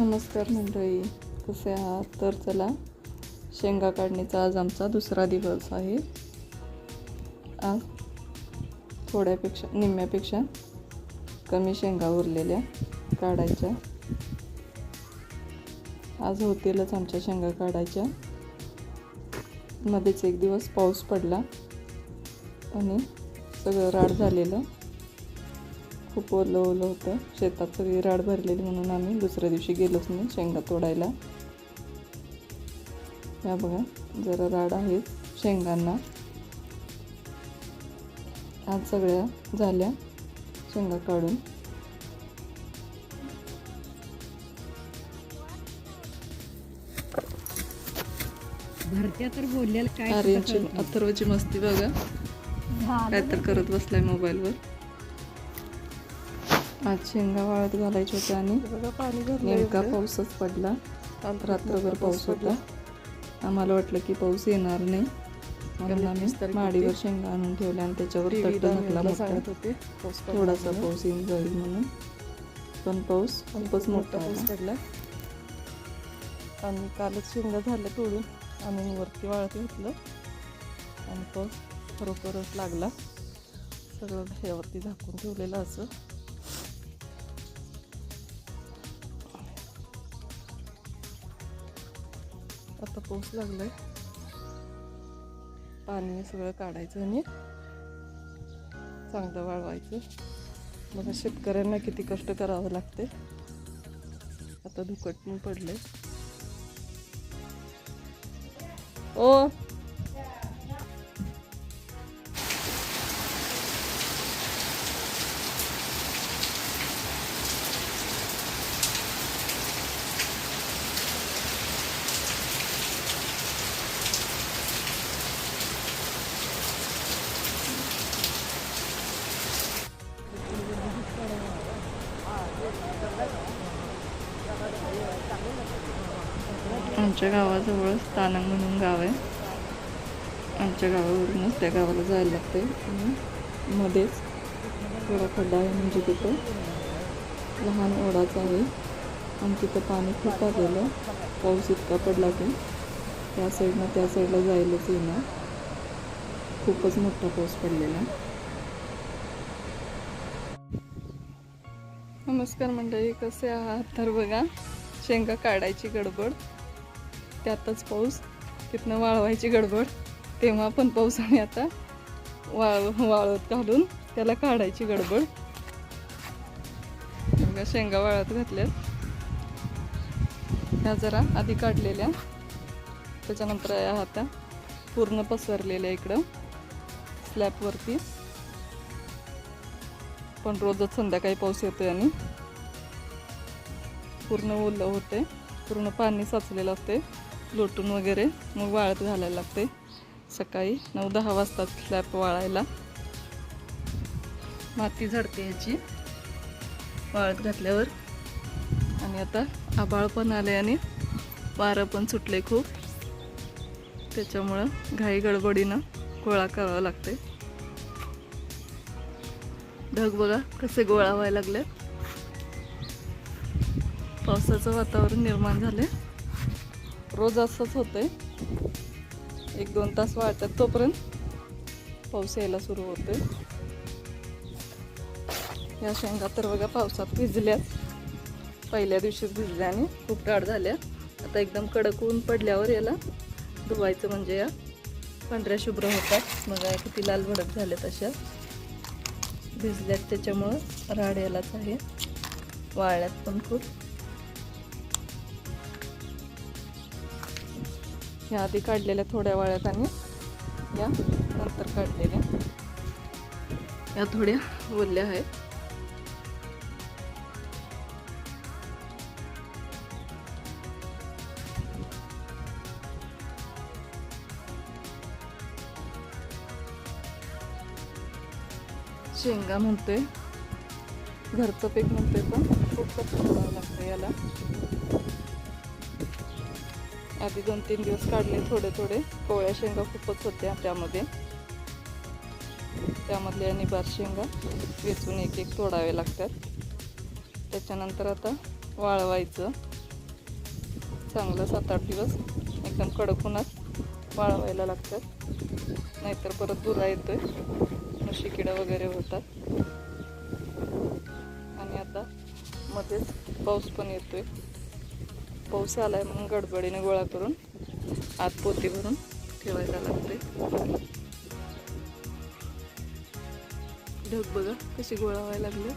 नमस्कार मंडळी कसे आहात? तर चला शेंगा काढणीचा आज आमचा दुसरा दिवस आहे. आज थोड्यापेक्षा निम्म्यापेक्षा कमी शेंगा उरलेल्या काढायच्या. आज होतीलच आमच्या शेंगा काढायच्या. मध्येच एक दिवस पाऊस पडला आणि सगळं राड झालेलं. खूप ओलं ओलं होतं. शेतात सगळी राड भरलेली म्हणून आम्ही दुसऱ्या दिवशी गेलोच नाही शेंगा तोडायला. या बघा जरा राड आहेत शेंगांना. आज सगळ्या झाल्या शेंगा काढून. भरत्या तर बोललेलं काय आर्यनची अथर्वची मस्ती बघा. काय तर करत बसलाय मोबाईलवर आज शेंगा वाळत घालायच्या होत्या आणि नेमका पाऊसच पडला. रात्रभर पाऊस होता. आम्हाला वाटलं की पाऊस येणार नाही. म्हणून आम्ही माडीवर शेंगा आणून ठेवल्या आणि त्याच्यावर तट्ट झाकला मोठा. थोडासा पाऊस येऊन जाईल म्हणून. पण पाऊस खूपच मोठा पाऊस. पडला. आणि कालच शेंगा झाल्या तोडून आम्ही वरती वाळत घेतलं. आणि पाऊस खरोखरच लागला. सगळं ह्यावरती झाकून ठेवलेलं असं. आता पाऊस लागला आहे पाणी सगळं काढायचं आणि चांगलं वाळवायचं. बघा शेतकऱ्यांना किती कष्ट करावं लागते आता धुकट पण पडले ओ आमच्या गावाजवळच तानंग म्हणून गाव आहे. आमच्या गावावरूनच त्या गावाला जायला लागते आणि मध्येच थोडा खड्डा आहे म्हणजे तिथं. लहान ओढाच आहे. आणि तिथं पाणी खूप आलेलं पाऊस इतका पडला की त्या साईडनं त्या साईडला जायलाच येणार. खूपच मोठा पाऊस पडलेला नमस्कार मंडळी कसे आहात? तर बघा शेंगा काढायची गडबड. त्यातच पाऊस तिथनं वाळवायची गडबड तेव्हा पण पाऊस आणि आता वाळ वाळत घालून त्याला काढायची गडबड. बघा शेंगा वाळत घातल्यात. ह्या जरा आधी काढलेल्या त्याच्यानंतर या आता पूर्ण पसरलेल्या इकडं स्लॅबवरती पण रोजच संध्याकाळी पाऊस येतोय आणि पूर्ण ओलं होते पूर्ण पाणी साचलेलं असते लोटून वगैरे मग वाळत घालायला लागते. सकाळी नऊ दहा वाजतात स्लॅब वाळायला. माती झडते याची. वाळत घातल्यावर. आणि आता आबाळ पण आले आणि वारं पण सुटले खूप. त्याच्यामुळं घाई गडबडीनं गोळा करावा लागते ढग बघा कसे गोळा व्हायला लागले पावसाचं वातावरण निर्माण झाले रोज असंच होतंय. एक दोन तास वाढतात तोपर्यंत पाऊस यायला सुरू होतोय. या शेंगा तर बघा पावसात भिजल्यात. पहिल्या दिवशीच भिजल्या आणि खूप राड झाल्या. आता एकदम कडक ऊन पडल्यावर याला धुवायचं म्हणजे या पांढऱ्या शुभ्र होतात. मग किती लाल भडक झाल्या तशा भिजल्यात त्याच्यामुळं राड यालाच आहे. वाळल्यात पण खूप. ह्या आधी काढलेल्या थोड्या वाळ्यात आणि या नंतर काढलेल्या. या थोड्या ओल्या आहेत. शेंगा म्हणतोय. घरचं पीक म्हणतोय पण खूप करावं लागतं याला. आधी दोन तीन दिवस काढले थोडे थोडे. कोवळ्या शेंगा खूपच होत्या त्यामध्ये. त्यामधल्या निबार शेंगा वेचून एक एक तोडावे लागतात. त्याच्यानंतर आता वाळवायचं. चांगलं सात आठ दिवस एकदम कडक उन्हात वाळवायला लागतात. नाहीतर परत धुरा येतोय. म्हशी किडं वगैरे होतात. आणि आता मध्येच पाऊस पण येतोय. पाऊस आला आहे म्हणून गडबडीने गोळा करून आत पोती भरून ठेवायला लागते ढग बघा कशी गोळा व्हायला लागली.